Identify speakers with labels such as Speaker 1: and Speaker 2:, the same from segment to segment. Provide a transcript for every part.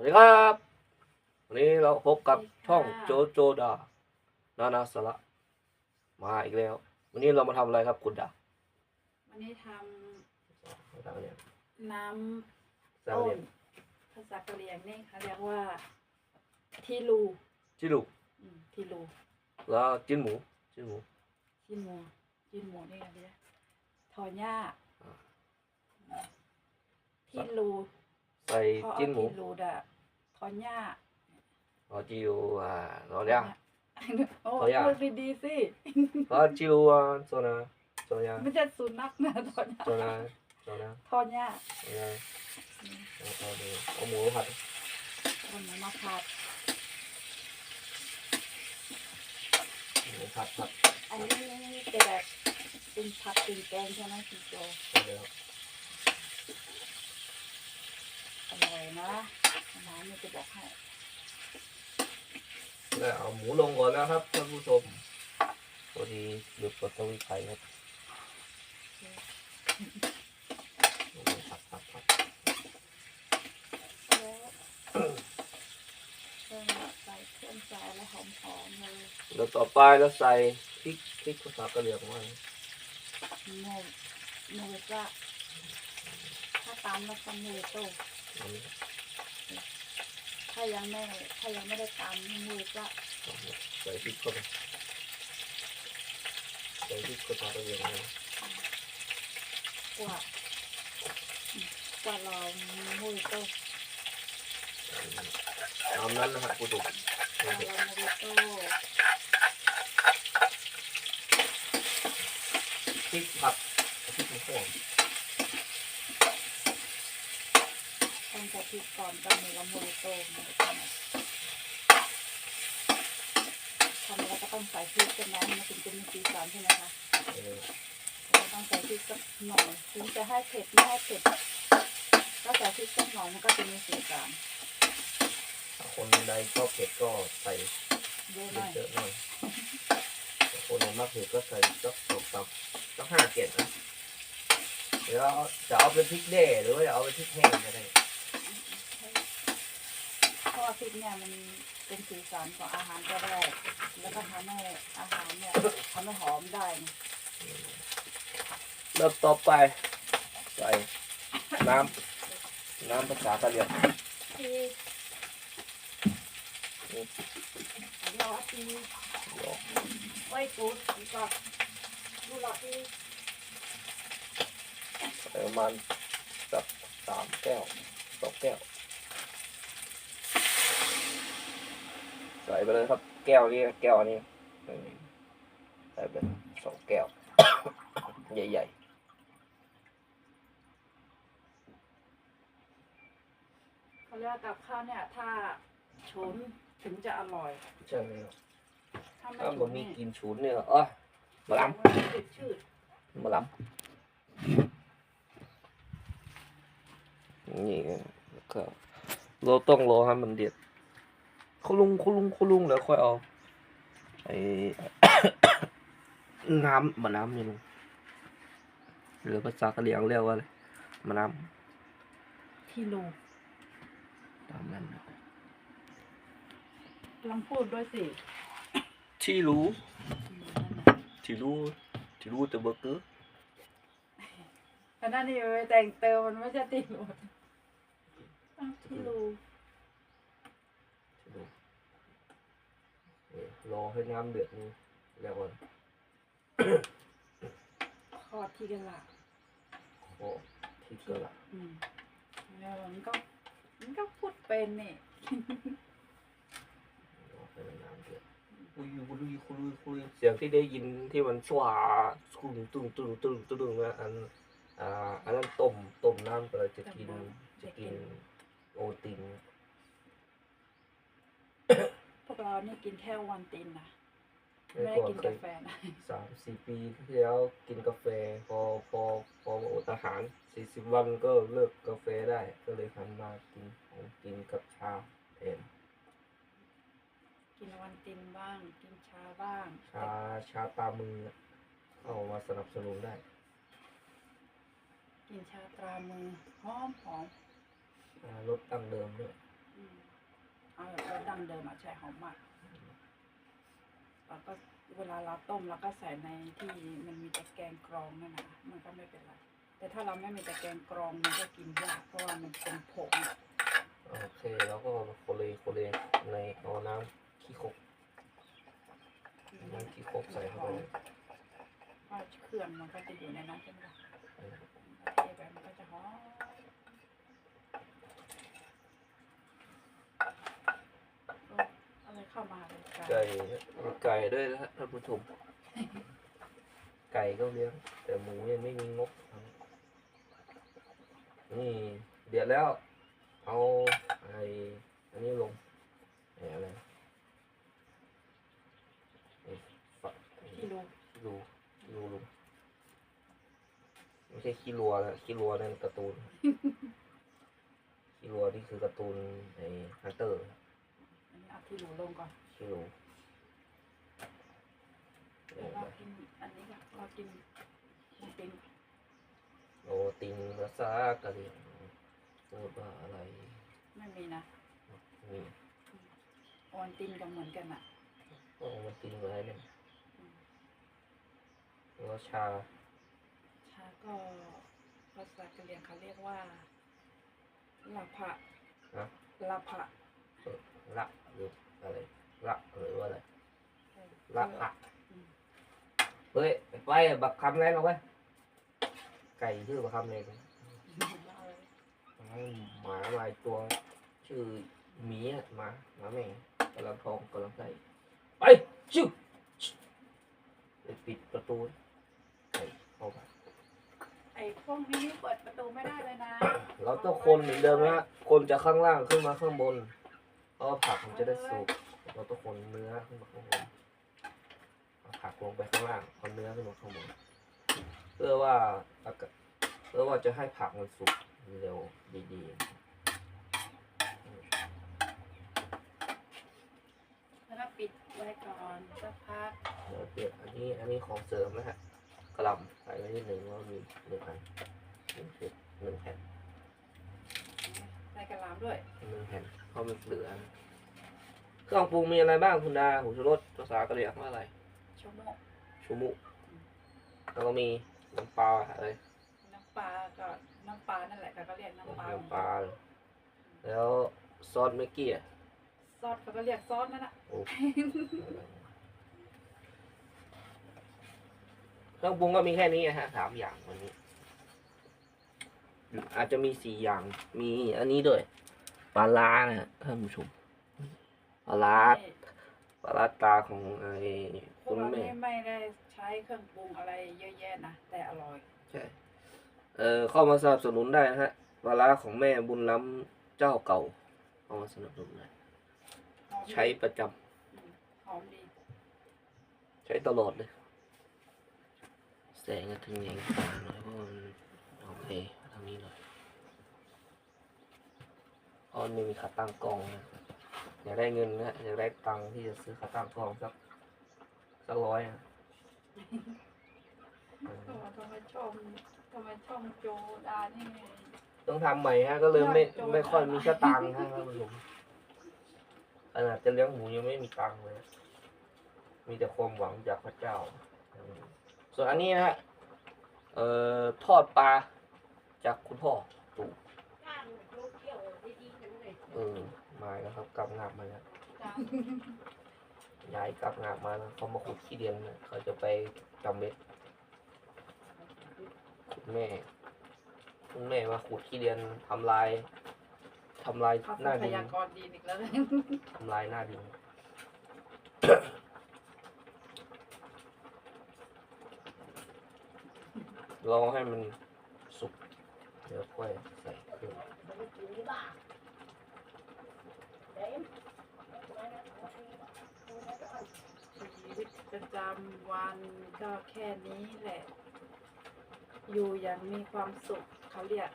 Speaker 1: วัสดีครับ วันนี้เราพบกับช่องโจโจดา นานาสาระมาอีกแล้ว วันนี้เรามาทำอะไรครับคุณดา
Speaker 2: วันนี้ท
Speaker 1: มาทำเนี่ยำ
Speaker 2: น้
Speaker 1: สำร้าง
Speaker 2: ต้
Speaker 1: เรีย
Speaker 2: น
Speaker 1: น
Speaker 2: ภาษากะเหรี่ยงนี่เขาเรียกว่าทีลู
Speaker 1: จิลู
Speaker 2: อืมทีลู
Speaker 1: แล้วจิ้นหมูจิ้นหมู
Speaker 2: จินหมูจินหมูนี่ไงพี่นะทอหญ้า
Speaker 1: อ่า
Speaker 2: ทีลู
Speaker 1: ใส่
Speaker 2: พอเอา
Speaker 1: จิ้นหมู
Speaker 2: ทีลูดะทอหญ้าร
Speaker 1: อจิวอ่ารอเรีย
Speaker 2: โอ้
Speaker 1: ทอหญ้า
Speaker 2: พูดดีๆสิ
Speaker 1: รอจิวอ่าโซนาโซนา
Speaker 2: ไม่ใช่สุนัขนะทอหญ้า
Speaker 1: โซนาโซนา
Speaker 2: ทอหญ้า
Speaker 1: โซนาแล้วก็ดูเอาหมูผัด
Speaker 2: เอาหมูมาผัด
Speaker 1: หมูผัดผัด
Speaker 2: อันนี้จะแบบเป็นผัดเป็นแกงใช่ไหมคุณโจ
Speaker 1: ใช่แล้ว
Speaker 2: อ ร่อยนะน้ำนี่จะบอกให้
Speaker 1: แล้วเอาหมูลงก่อนนะครับท่านผู้ชมพอดีหลุดกดสวิตช์ไฟครับผัดผัดผัด
Speaker 2: แล้วก็ใส่เครื่องใจแล้วหอมๆเลย
Speaker 1: แล้วต่อไปเราใส่พริกพริกภาษากะเหรี่ยงว่า
Speaker 2: โมโมจะถ้าตามแล้วก็โมโต้
Speaker 1: อันนี้
Speaker 2: ถ้ายังไม่ถ้ายังไม่ได้ตามโมจะ
Speaker 1: ใส่พริกเข้าไปใส่พริกภาษากะเหรี่ยงนะ
Speaker 2: กว่ากว่าเราโมโต้
Speaker 1: ตามนั้นนะครับผู้ชม
Speaker 2: กว่าเราโมโต้
Speaker 1: พริกผัดพริกหอม
Speaker 2: ต้องใส่พริกก่อนก็มี ว่าโมโต้โมโต้ทำแล้วก็ต้องใส่พริกกันนะมันถึงจะมีสีสันใช่ไหมคะ
Speaker 1: เรา
Speaker 2: ต้องใส่พริกสักหน่อยถึงจะให้เผ็ดไม่ให้เผ็ดก็ใส่พริกสักหน่อยมันก็จะมีสีสัน
Speaker 1: คนใดชอบเผ็ดก็ใส่
Speaker 2: เยอะหน่อย
Speaker 1: เยอะหน่อยคนไหนมากเผ็ดก็ใส่สักสองสามสักห้าเกล็ดนะเดี๋ยวจะเอาเป็นพริกแด่หรือว่าจะเอาเป็นพริกแห้งก็ได้
Speaker 2: พริกเนี่ยมันเป็นสีสันของอาหารก็ได้ แล้วก็ทำให้อาหารเนี่ยทำให้หอมได้นะ
Speaker 1: แล้วต่อไปใส่น้ำน้ำภาษากะเหรี่ยง
Speaker 2: ที่รอที่
Speaker 1: เดี๋ยว
Speaker 2: ไว้กูดก็ดูรอที่
Speaker 1: ใส่ประมาณสักสามแก้วสองแก้ว ใส่ไปเลยครับ แก้วนี้แก้วนี้ใส่ไปสองแก้ว ใหญ่
Speaker 2: เขาเรียกว่ากับข้าวเนี่ยถ้าฉุนถึงจะอร่อย
Speaker 1: ๆใช่ไหมครับ
Speaker 2: ถ้าไม่
Speaker 1: ถ้า
Speaker 2: ฉุ
Speaker 1: มัน
Speaker 2: น
Speaker 1: มี
Speaker 2: นี่
Speaker 1: กลินฉุนเนี่ยเอ้ยมาล้
Speaker 2: มันจะจืดชืดำ
Speaker 1: มาล้ำนี่ก็เราต้องรอให้มันเดือด คุลุงคุลุงคุลุงแล้วค่อยเอาไอ้น้ำมะน้ำนี่ลงหรือภาษากะเหรี่ยงเรียกว่าอะไรมะน้
Speaker 2: ที่รูำ
Speaker 1: ตามนั้นนะ
Speaker 2: ลองพูดด้วยสิ
Speaker 1: ที่รู้
Speaker 2: อืมนั่นน่ะ
Speaker 1: ที่รู้ ที่รู้แต่เบอร์เกอร์
Speaker 2: อันนั้นนี่ไปแต่งเติมมันไม่ใช่ติดหมดอ้าวที่รู
Speaker 1: ที่รู้เออ รอให้น้ำเดือดนี่แล้วก่อน
Speaker 2: คอดที่กันละ
Speaker 1: ขอที่เกลือ
Speaker 2: อืมแล้วมันก็มันก็พูดเป็นนี่
Speaker 1: รอให้น้ำเดือดคุยคุยคุยคุยเสียงที่ได้ยินที่มันสว่าตุ้งตุ้งตุ้งตุ้งตุ้งนะอันอ่าอันนั้นต้มต้มน้ำไปเลยจะกินจะกินโอติน
Speaker 2: พวก เรานี่กินแค่วันตินนะ
Speaker 1: เมื่
Speaker 2: ไม่
Speaker 1: อ
Speaker 2: ได้
Speaker 1: ก่อน
Speaker 2: กิน
Speaker 1: เค
Speaker 2: กายแฟนะ
Speaker 1: สามสี่ปีที่แล้วกินกาแฟ พอพอพออดอาหารสี่สิบวันก็เลิกกาแฟได้ ก็เลยหันมากินของกินกับชาแทน
Speaker 2: กินวันตินบ้าง กินชาบ้าง
Speaker 1: ชาชาตามือเข้ามาสนับสนุนได้
Speaker 2: กินชาตรามือหอมหอม
Speaker 1: อ่ารสดั้งเดิมด้วย
Speaker 2: อืม ดั้งเดิมอะใช่หอมมากแล้วก็เวลาเราต้มเราก็ใส่ในที่มันมีตะแกรงกรองนั่นนะมันก็ไม่เป็นไรแต่ถ้าเราไม่มีตะแกรงกรองมันก็กินยากเพราะว่ามันเป็นผงอะ
Speaker 1: โอเคแล้วก็โคเลโคเลในเอาน้ำขี้คกน้ำขี้คกใส่เข้าไป
Speaker 2: เพราะเครื่องมันก็จะอยู่ในนั้นใช่ไหมล่ะ
Speaker 1: เออ
Speaker 2: เทไปมันก็จะหอมโอ้อะไร เข้ามาเลย
Speaker 1: ไก่ไก่ด้วยนะฮะท่านผู้ชมไก่ก็เลี้ยง แต่หมูยังไม่มีงบทำนี่เดือดแล้ว เอาไอ้อันนี้ลงไอ้อะไรไอ้ฝักไอ้
Speaker 2: ที่รู้
Speaker 1: ขี้รูขี้รูลุงไม่ใช่ขี้รัวแล้วขี้รัวนั่นการ์ตูนขี้รัวนี่คือการ์ตูนไอ้ฮันเตอร์
Speaker 2: อันนี้เอาที่รู้ลงก่อน
Speaker 1: ขี้รู
Speaker 2: เดี๋ยวเรากินอันนี้ก่อนเรากินมันเป็น
Speaker 1: โอติงภาษากะเหรี่ยงพูดว่าอะไร
Speaker 2: ไม่มีนะ
Speaker 1: นี่
Speaker 2: ออนตินก็เหมือนกันอะ
Speaker 1: โอ้มันติงอะไรเนี่ย
Speaker 2: อืม
Speaker 1: แล้วชา
Speaker 2: ชาก็ภาษากะเหรี่ยงเขาเรียกว่าลาภะ
Speaker 1: นะ
Speaker 2: ลาภะ
Speaker 1: เอ่อละ หรืออะไรละหรือว่าอะไร
Speaker 2: เออ
Speaker 1: ละอะ
Speaker 2: อืม
Speaker 1: เฮ้ยไปบักคำแล้วเอาไว้ไก่ชื่อบักคำเลย
Speaker 2: เอาเลย
Speaker 1: หมาลายตัวชื่อหมีอะหมาหมาแม่กำลังท้องกำลังไก่ไปชิวไปปิดประตูไก่เข้าไป
Speaker 2: ไอ้พวกนี้เปิดประตูไม่ได้เลยนะ
Speaker 1: เราต้องคนเหมือนเดิมนะคนจากข้างล่างขึ้นมาข้างบน เพราะว่าผักมันจะได้สุกเราต้องคนเนื้อขึ้นมาข้างบนเอาผักลงไปข้างล่างเอาเนื้อขึ้นมาข้างบนเพื่อว่าอากาศเพื่อว่าจะให้ผักมันสุกเร็วดีๆ
Speaker 2: แล้วก็ปิดไว้ก่อนสักพัก
Speaker 1: เดี๋ยวเปลี่ยนอันนี้อันนี้ของเสริมนะฮะกระหลำใส่ไว้นิดหนึ่งว่ามีหนึ่งอันหนึ่งชุดหนึ่งแผ่น
Speaker 2: ใส่กระหลำด้วย
Speaker 1: หนึ่งแผ่น เพราะมันเหลือนะเครื่องปรุงมีอะไรบ้างคุณดาหูชูรสภาษากะเหรี่ยงว่าอะไร
Speaker 2: ชั่วโมง
Speaker 1: ชูมุแล้วก็มีน้ำปลาอะไร
Speaker 2: น้ำปลาก็น้ำปลานั่นแหละเขาก็เรียกน้ำปลา
Speaker 1: น้ำปลาแล้วซอสเมกกี้อะ
Speaker 2: ซอสเขาก็เรียกซอสนั่นแหละ
Speaker 1: โอ้ เครื่องปรุงก็มีแค่นี้นะฮะสามอย่างวันนี้ อาจจะมีสี่อย่าง มีอันนี้ด้วย ปลาร้านะฮะท่านผู้ชมปลาร้าปลาร้าตาของไอ้
Speaker 2: พว
Speaker 1: คุ
Speaker 2: ก
Speaker 1: ณ
Speaker 2: เรา
Speaker 1: แม่
Speaker 2: นี่ไม่ได้ใช้เครื่องปรุงอะไรเยอะแยะนะแต่อร่อย
Speaker 1: ใช่เอ่อเข้ามาสนับสนุนได้นะฮะปลาร้าของแม่บุญล้ำเจ้าเก่าเข้ามาสนับสนุนได้
Speaker 2: หอมดี
Speaker 1: ใช้ประจำ
Speaker 2: อืมหอมดี
Speaker 1: ใช้ตลอดเลยแสงจะถึงแยงตาหน่อยเพราะมันโอเคทางนี้หน่อยเพ ราะมันไม่มีขาตั้งกล้องนะอยากได้เงินนะอยากได้ตังค์ที่จะซื้อขาตั้งกล้องสักสักร้อยนะเออ
Speaker 2: ก็ทำไมชมทำไมช่องโจดานี่
Speaker 1: ต้องทำใหม่ฮะ ก็เลยไม่
Speaker 2: ยอดโจร
Speaker 1: ไม่ค่อยมีสตังค์ฮะท่านผู้ชมขนาดจะเลี้ยงหมูยังไม่มีตังค์เลย มีแต่ความหวังจากพระเจ้าอืมส่วนอันนี้นะฮะเอ่อทอดปลาจากคุณพ่อตู่เออมาแล้วครับกลับงาบมาแล้ว
Speaker 2: จ้ะ
Speaker 1: ย้ายกลับงาบมาแล้วเขามาขุดขี้เดียนนะเขาจะไปจำเม็ดคุณแม่คุณแม่มาขุดขี้เดียนทำลายทำลาย
Speaker 2: เขา
Speaker 1: หน้า
Speaker 2: พ
Speaker 1: ดิน
Speaker 2: ยากรณ์ดีอีกแล้วเลย
Speaker 1: ทำลายหน้าดิน รอให้มันสุกเดี๋ยวค่อยใส่เครื่อง
Speaker 2: ชีวิต ประจำวันก็แค่นี้แหละ อยู่อย่างมีความสุขเขาเรียก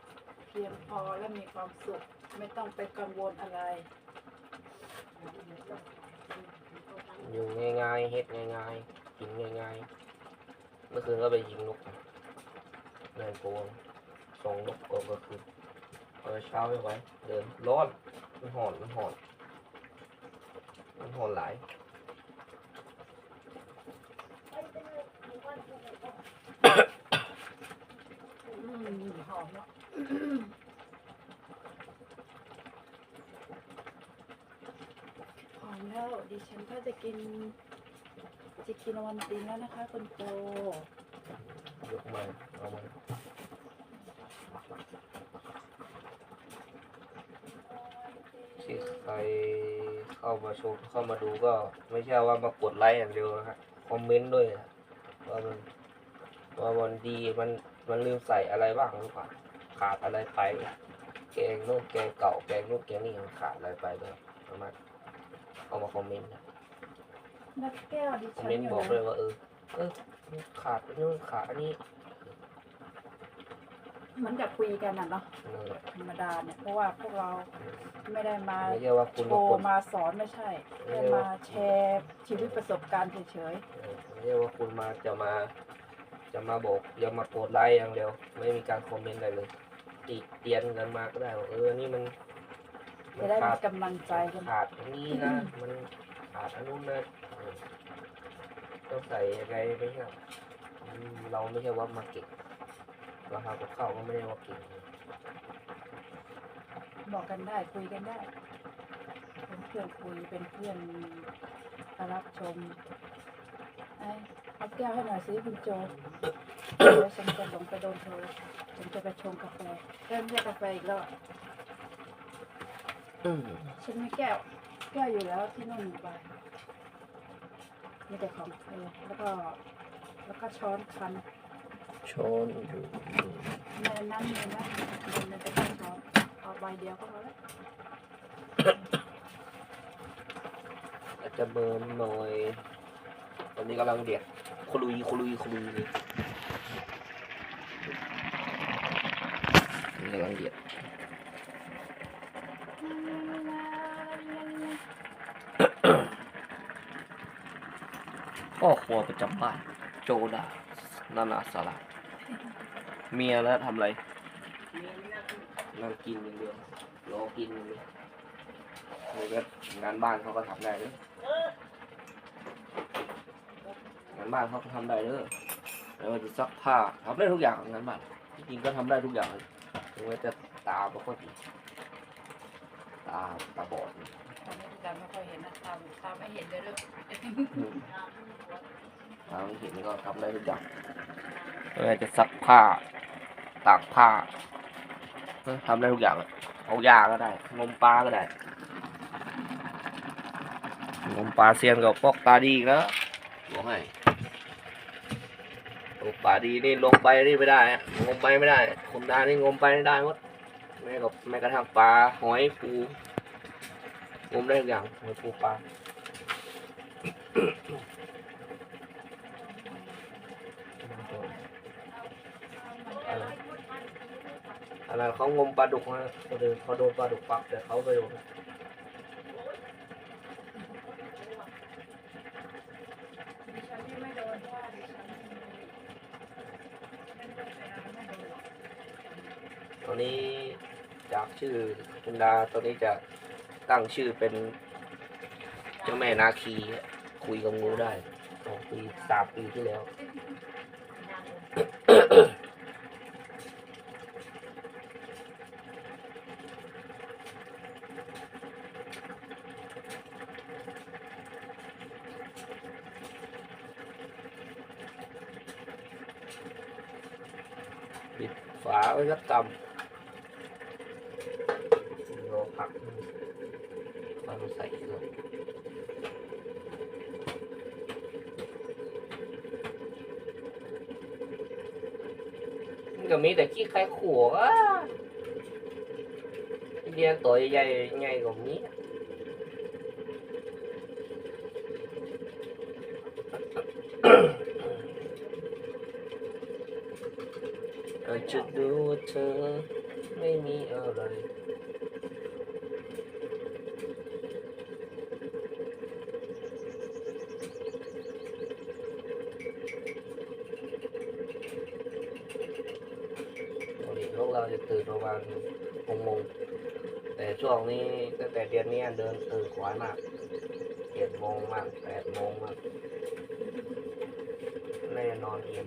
Speaker 2: เพียงพอและมีความสุข ไม่ต้องไปกังวลอะไร
Speaker 1: อยู่ง่ายๆเฮ็ดง่ายๆกินง่ายๆเมื่อคืนก็ไปยิงนกเดินโกนส่งนกกบก็คือพอเช้าไม่ไหวเดินร้อนมันหอนมันหอนมันหอนหลาย
Speaker 2: อืมหอมเนาะหอมแล้วดิฉันก็จะกินจะกินวันตินแล้วนะคะคุณโต
Speaker 1: ยกมาเอามาที่ใครเข้ามาชมเข้ามาดูก็ไม่ใช่ว่ามากดไลค์อย่างเดียวนะฮะคอมเมนต์ด้วยนะว่ามันว่ามันดีมัน มันลืมใส่อะไรบ้างหรือเปล่าขาดอะไรไป แกงโน่นแกงเก่าแกงโน่นแกงนี่มันขาดอะไรไปเลยสามารถเข้ามาคอมเมนต์นะ
Speaker 2: นักแก้วดิ
Speaker 1: คอม
Speaker 2: ฉัน
Speaker 1: เมนต์
Speaker 2: อยู่
Speaker 1: บอกเลย
Speaker 2: นะ
Speaker 1: ว่าเออเออขาดอันนู้นขาดอันนี้
Speaker 2: เหมือนกับคุยกันน่ะเนาะ
Speaker 1: นั่นแหละ
Speaker 2: ธรรมดาเนี่ยเพราะว่าพวกเราไม่ได้มา
Speaker 1: ไม่ใช่ว่าคุณ
Speaker 2: โช
Speaker 1: มาก
Speaker 2: ว์
Speaker 1: ด
Speaker 2: มาสอนไม่ใช่แค่มาแชร์ชีวิตประสบการณ์เฉย
Speaker 1: เออไม่ใช่ว่าคุณมาจะมา จะมาบอกอย่ามากดไลค์อย่างเดียวไม่มีการคอมเมนต์อะไรเลยติเตียนกันมาก็ได้ว่าเออนี่มัน
Speaker 2: ๆ
Speaker 1: มั
Speaker 2: จะ
Speaker 1: น
Speaker 2: ได้
Speaker 1: ขา
Speaker 2: มี
Speaker 1: ด
Speaker 2: กำลังใจกัน
Speaker 1: ขาดอันนี้นะ มันขาดอันนู้นนะเออต้องใส่ยังไงไม่ใช่อืมเราไม่ใช่ว่ามาเก่งเราทำกับข้าวก็ไม่ได้ว่าเก่ง
Speaker 2: บอกกันได้คุยกันได้ เป็นเพื่อนคุยเป็นเพื่อนรับชมไอ้ เอาแก้วให้หน่อยสิคุณโจเดี๋ยวฉันจะลงไปโดนเธอฉันจะไปชงกาแฟเริ่มเรียกกาแฟอีกแล้วอะ
Speaker 1: อืม
Speaker 2: ฉันมีแก้ว แก้วอยู่แล้วที่นู่นไปมีแต่ของเธอแล้วก็ แล้วก็ช้อนคัน
Speaker 1: ช้อนอยู่
Speaker 2: ในนั้นมีนะมันจะเป็นช้อนเอาใบเดียวก็พอแล้ว
Speaker 1: อาจจะเบิร์นหน่อยต อนนี้กำลังเดือดคุลุยคุลุยคุลุยเลยนี่กำลังเดือดพ่อครัวประจำบ้านโจดานานาสาระเมียแล้วทำอะไรนั่งกินอย่างเดียวรอกินอย่างเดียวงานบ้านเขาก็ทำได้เลยงานบ้านเขาก็ทำได้เลยแล้วาจะซักผ้าทำได้ทุกอย่างงานบ้านจริงๆก็ทำได้ทุกอย่างเลยถึงแม้จะตาไม่ค่อยดีตาตาบอด
Speaker 2: ตอนนี้จำไม่ค่อยเห็นนะตามตามไม่เห็นเลยเรื่อง
Speaker 1: อืมทางเห็นก็ทำได้ทุกอย่างไม่ว่าจะซักผ้าตากผ้าเออทำได้ทุกอย่างเลยเอายาก็ได้งมปลาก็ได้งมปลาเซียนกับพวกตาดีอีกแล้วบอกให้ตก ปลาดีนี่ลงไปนี่ไม่ได้อะงมไปไม่ได้คนดานี่งมไปไม่ได้หมดแม้กับแม้กระทั่งปลาหอยปูงมได้ทุกอย่างหอยปูปลาอันนั้นเขางมปลาดุกนะเขาโดนปลาดุกปักแต่เขาไปโดน
Speaker 2: ดิฉันที่ไม่โดนเพราะว่าดิฉันเป็นตัวแทนไม่โดนหรอก
Speaker 1: ตอนนี้จากชื่อคุณดาตอนนี้จะตั้งชื่อเป็นเจ้าแม่นาคีคุยกับงูได้สองปีสามปีที่แล้ว ปิดฝาไว้สักกำรอผักมันใส่เลย มันก็มีแต่ขี้ไข่ขัวอ่เรียนตัวใหญ่ใหญ่กว่านี้อาจจะดูว่าเธอไม่มีอะไร ปกติพวกเราจะตื่นประมาณหกโม งแต่ช่วงนี้ตั้งแต่เดินตื่นขวายมากเจ็ดโมงมากแปดโมงมากแน่นอนเอง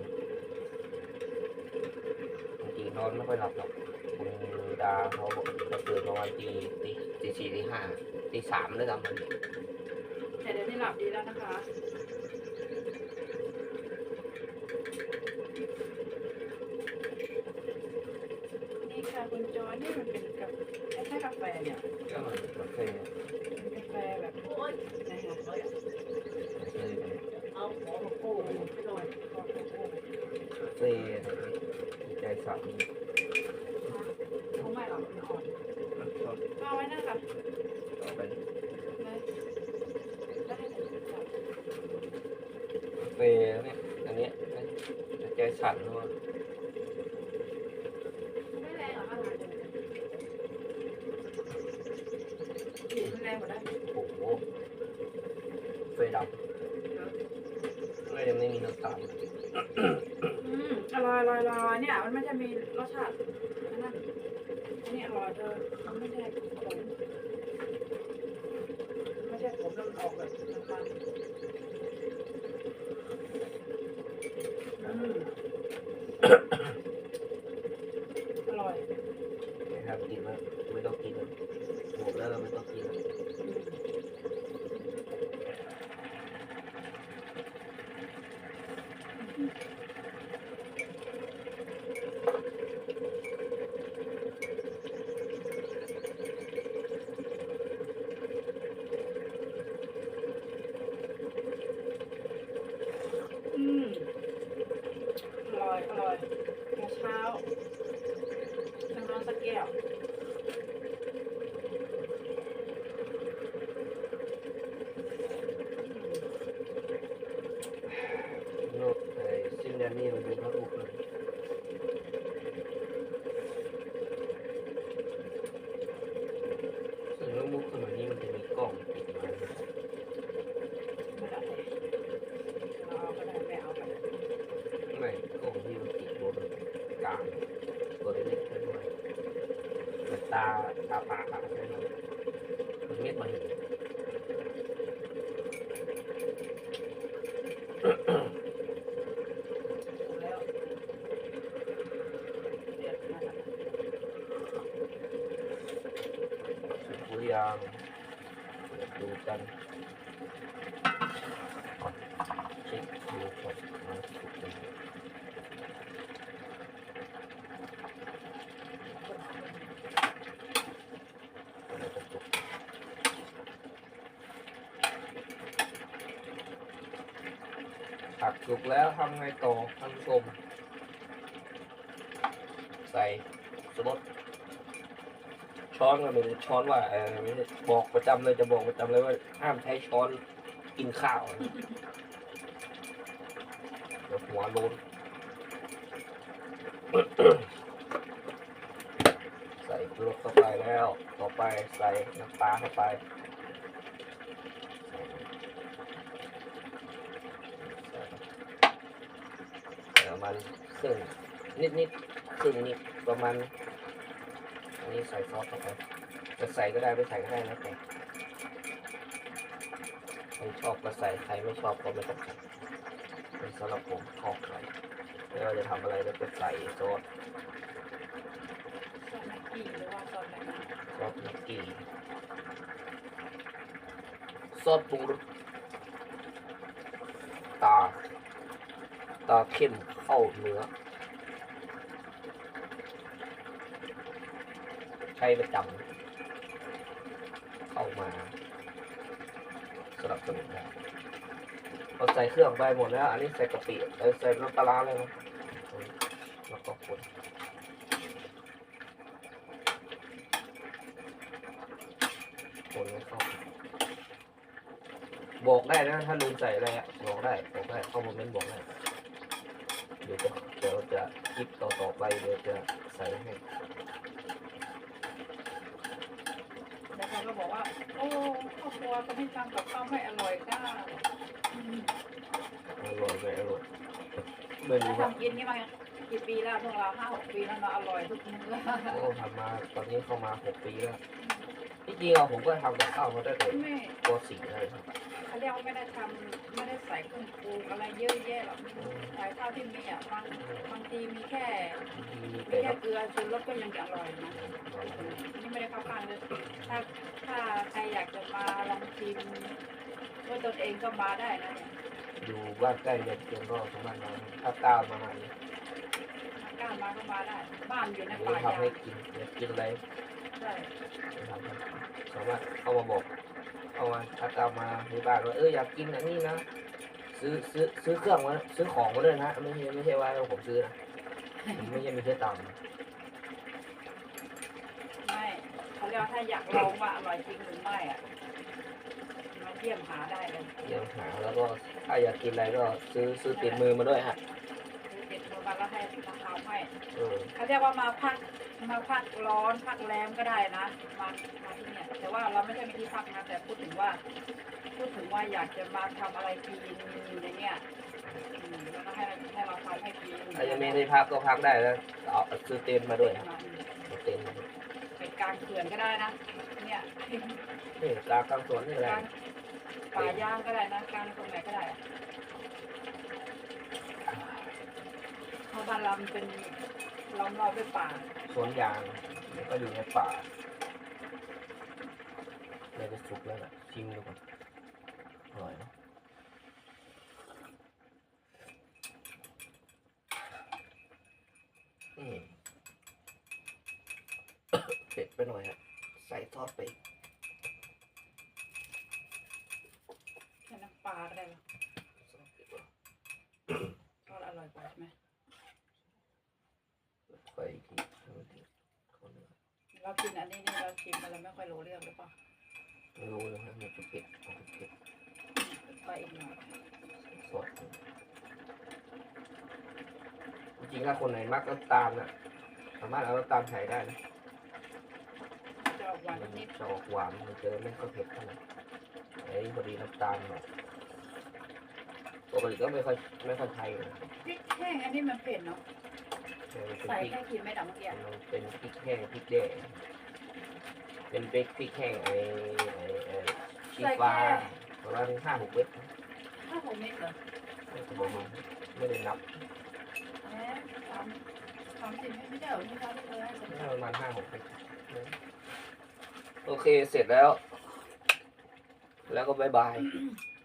Speaker 1: บางทีนอนไม่ค่อยหลับหรอกคุณดาเขาบอกเขาตื่นประมาณตีตีตีสี่ตีห้าตีสามเลยทำมัน
Speaker 2: แต่เดี๋ยวนี้หลับดีแล้วนะคะ นี่ค่ะคุณจอยนี่มันเป็นกับคล้ายๆกาแฟเนี่ย
Speaker 1: ก็เหมือนกาแฟ
Speaker 2: เป็นกาแฟแบบโอ้ยนะคะ
Speaker 1: เคยไป
Speaker 2: เอาของมาคู่มันไปหน่อยของมาคู่
Speaker 1: กาแฟอะไร มีใจสั่น
Speaker 2: เขาไม่หรอกมันอ่อน
Speaker 1: ชอบ
Speaker 2: ก็เอาไว้นั่นค่ะ
Speaker 1: ต่อไป
Speaker 2: เลยได้เลยค่ะ
Speaker 1: กาแฟเนี่ยอันนี้จะใจสั่นเพราะว่า
Speaker 2: ไม่แรงหรอกค่ะผิวมันแรงหมดแล้ว
Speaker 1: โอ้โหกาแฟดำก็ยังไม่มีน้ำตาล
Speaker 2: อืมอร่อยอร่อยอร่อยเนี่ย มันไม่ใช่มีรส ชาติอันนั้นอันนี้อร่อยเธอมันไม่ใช่ขมไม่ใช่ขมแล้วมันออกแบบน้ำตาลอืมอร่อย
Speaker 1: นะครับกินแล้วไม่ต้องกินแล้วหมดแล้วเราไม่ต้องกินแล้ว
Speaker 2: อืมอร่อยอร่อยกระเช้าน้ำร้อนสักแก้ว
Speaker 1: โลกไอ้ซินเดนี่มันดูพระรูปเลยซึ่งเรื่องมุกสมัยนี้มันจะมีกล้องติดมา
Speaker 2: ไม่ได้เอาก็ได้ไม่เอาก็ได้
Speaker 1: ไม่กล้องที่มันติดบนกลางตัวเล็กๆแค่ด้วยมันตาตาปากอะใช่ไหมมันเม็ดมันเห็น
Speaker 2: แล้วเดือดนะคะ
Speaker 1: สุดยางดูกันเช็คดูก่อนนะสุดยางแล้วก็จุกผัก สุกแล้วทำไงต่อท่านผู้ชม ใส่สมดช้อนก็ไม่ได้ช้อนว่าเออไม่ได้บอกประจำเลยจะบอกประจำเลยว่าห้ามใช้ช้อนกินข้าวเดี๋ยวหัวโล้นใส่กรดเข้าไปแล้ว ต่อไปใส่น้ำปลาเข้าไป ประมาณครึ่งนิดนิดครึ่งนิดประมาณอันนี้ใส่ซอสเข้าไปจะใส่ก็ได้ไม่ใส่ก็ได้นะแต่ใครชอบก็ใส่ใครไม่ชอบก็ไม่ต้องใส่เป็นสำหรับผมชอบใส่ไม่ว่าจะทำอะไรก็จะใส่ซอส
Speaker 2: ซอสแม็กกี้หรือว่าซอสแม็กนัท
Speaker 1: ซอสกกี้ซอสปรุงรสตาตาเข้ม เข้าเนื้อใช้ประจำเข้ามาสลับสนุนได้เราใส่เครื่องไปหมดแล้ว อันนี้ใส่กะปิใส่น้ำปลาร้าเลยนะแล้วก็คนคนให้เข้าบอกได้นะ ถ้าลืมใส่อะไรบอกได้ บอกได้เข้ามาเม้นบอกได้ เดี๋ยวจะเดี๋ยวจะคลิปต่อๆไปเดี๋ยวจะใส่ให้
Speaker 2: แล้วเขาก็บอกว่า โอ้ครอบครัวก็ไม่ทำกับข้าวไม่อร่อยก้าอ
Speaker 1: ร่อยไหมอร่อยไม่รู้ว่า
Speaker 2: ทำกินนี่มากี่ปีแล้วพวกเราห้าหกปีแล้วเนาอร่อยทุกมื้อ
Speaker 1: โอ้ทำมาตอนนี้เข้ามาหกปีแล้วที่ริงๆอะผมก็ทำกับข้าวมาตั้งแต่
Speaker 2: ไม่
Speaker 1: ป .4 เลยครับ
Speaker 2: เขาเรียกว่าไม่ได้ทำไม่ได้ใส่เครื่องปรุงอะไรเยอะแยะหรอกใส่เท่าที่มีอะบางบางทีมีแค่
Speaker 1: มี
Speaker 2: มี
Speaker 1: แต่
Speaker 2: แค่
Speaker 1: น้ำ
Speaker 2: เกลือชูรสก็ยังจะอร่อยนะนี่ไม่ได้เข้าข้างเลยถ้าถ้าใครอยากจะมาลองชิมด้วยตนเองก็มาได้นะเนี่ย
Speaker 1: อยู่บ้านใกล้เรียนเพียงก็ประมาณนั้นถ้าก้าวมาเนี่ย
Speaker 2: ถ้ากล้ามาก็มาได้ บ้านอยู่ใน
Speaker 1: หรือ
Speaker 2: ป่า
Speaker 1: ทำ
Speaker 2: ยาง
Speaker 1: ให้กินอยากกินอะไร
Speaker 2: ใช่
Speaker 1: ทำให้สามารถเข้ามาบอก เข้ามาถ้าก้าวมาที่บ้านว่าเอออยากกินอันนี้นะซื้อซื้อซื้อเครื่องมาซื้อของมาด้วยนะไม่ใช่ไม่ใช่ว่าผมซื้อนะผมไม่ใช่มีแค่ตังค์
Speaker 2: ไม่เขาเรียกว่าถ้าอยากลองว่าอร่อยจริงหรือไม่อะมาเยี่ยมหาได้เลย
Speaker 1: ยังหาแล้วก็ถ้าอยากกินอะไรก็ซื้อซื้อติดมือมาด้วยฮะ
Speaker 2: คือเด็ดมาบ้านแล้วให้มาทำให้
Speaker 1: เออ
Speaker 2: เขาเรียกว่ามาพัก มาพักร้อนพักแรมก็ได้นะมามาที่เนี่ยแต่ว่าเราไม่ใช่มีที่พักนะแต่พูดถึงว่า พูดถึงว่าอยากจะมาทำอะไรกินในเนี่ยอืมแล้วก็ให้ให้เราทำให้กิน
Speaker 1: ถ้ายังไม่ได้พักก็พักได้แล้วเอาซื้อเต็นท์มาด้วยฮะเอาเต็นท์มาด้วย
Speaker 2: เป็นกลางเขื่อนก็ได้นะเนี่ย
Speaker 1: นี่กลางกลางสวนนี่แห
Speaker 2: ก
Speaker 1: ละ
Speaker 2: ลางป่าย่างก็ได้นะกลางตรงไหนก็ได้อะเพราะบ้านเรามันเป็น ล้อมรอบด้วยป่า
Speaker 1: สวนยางแล้วก็อยู่ในป่าเราจะสุกแล้วนะชิมดูก่อนอร่อยเนาะอืม เผ็ดไปหน่อยฮะใส่ทอดไปอีก
Speaker 2: แค่น้ำปลาก็ได้หรอทอดอร่อยกว่าใช่ไหม
Speaker 1: ไปอีกทีให้มันเผ็ดคนละ
Speaker 2: เรา กินอันนี้นี่เราชิมมันเราไม่ค่อยรู้เรื่องหรือเปล่า
Speaker 1: ไม่รู้เลยฮะมันจะเผ็ดออกเผ็ด
Speaker 2: ไปอีกหน่อย
Speaker 1: สดจริงๆถ้าคนไหนมักน้ำตาลน่ะ สามารถเอาน้ำตาลใส่ได้นะ
Speaker 2: จะออกหวาน
Speaker 1: มัน
Speaker 2: นิด
Speaker 1: จะออกหวานมันจะไม่ค่อยเผ็ดเท่าไหร่ไอ้พอดีน้ำตาลหน่อยปกติก็ไม่ค่อยไม่ค่อยใช้นะ
Speaker 2: ๆพริกแห้งอันนี้มันเผ็ดเนาะ
Speaker 1: แต่มันเป็น
Speaker 2: ใส่
Speaker 1: พริก
Speaker 2: แค่ขีดไม่ดับเมื่อกี้
Speaker 1: มันเป็นพริกแห้งพริกแดงเป็นพริกพริกแห้งไอ้ไอ้ไอ้ชีฟ้าประมาณห้าหกเม็ด
Speaker 2: ถ้าผมเม็ดเหรอ
Speaker 1: ประมาณไม่ได้นับ
Speaker 2: แหมสามสามสิบไม่ใช่เหรอที่เขาที่เคยให้ฉัน
Speaker 1: ประมาณห้าหกเม็ดโอเคเสร็จแล้ว แล้วก็บายบาย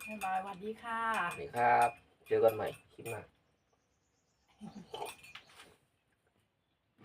Speaker 2: บ๊ายบายสวัสดีค่ะ
Speaker 1: สวัสดีครับ เจอกันใหม่คลิปหน้า